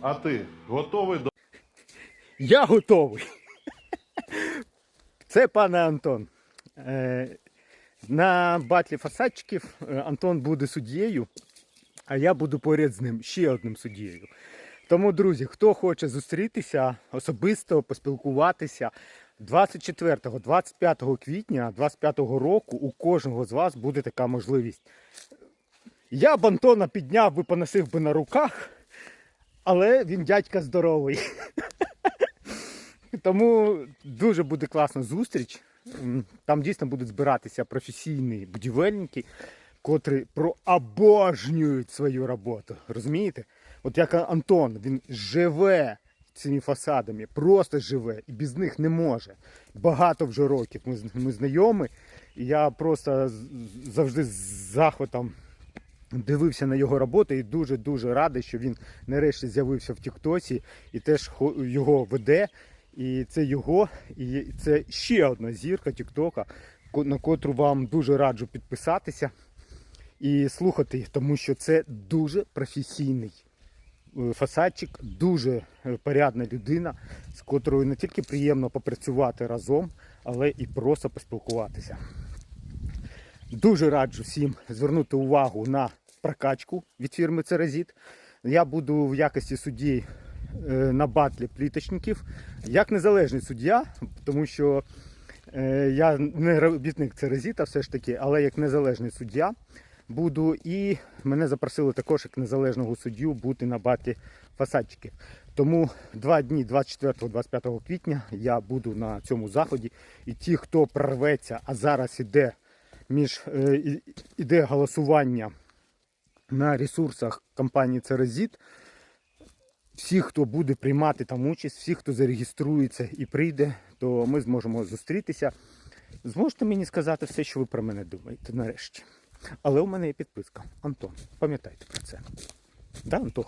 А ти готовий до Я готовий. Це пане Антон. Е, На батлі фасадчиків е, Антон буде суддєю, а я буду поряд з ним ще одним суддєю. Тому, друзі, хто хоче зустрітися особисто, поспілкуватися 24-25 квітня 25 року у кожного з вас буде така можливість. Я б Антона підняв би, поносив би на руках, але він дядька здоровий. Тому дуже буде класна зустріч. Там дійсно будуть збиратися професійні будівельники, котрі прообожнюють свою роботу. Розумієте? От як Антон, він живе цими фасадами, просто живе і без них не може. Багато вже років ми, ми знайомі, і я просто завжди з захватом дивився на його роботу і дуже-дуже радий, що він нарешті з'явився в Тіктосі і теж його веде. І це його, і це ще одна зірка Тіктока, на котру вам дуже раджу підписатися і слухати, тому що це дуже професійний е, фасадчик, дуже е, порядна людина, з котрою не тільки приємно попрацювати разом, але і просто поспілкуватися. Дуже раджу всім звернути увагу на прокачку від фірми Церазіт. Я буду в якості судді е, на батлі пліточників як незалежний суддя, тому що е, я не робітник Церазіта все ж таки, але як незалежний суддя буду. І мене запросили також як незалежного суддю бути на батлі фасадчиків. Тому два дні 24-25 квітня я буду на цьому заході. І ті, хто прорветься, а зараз іде між е, іде голосування на ресурсах компанії Церазіт. Всі, хто буде приймати там участь, всі, хто зареєструється і прийде, то ми зможемо зустрітися. Зможете мені сказати все, що ви про мене думаєте нарешті. Але у мене є підписка. Антон, пам'ятайте про це. Да, Антон?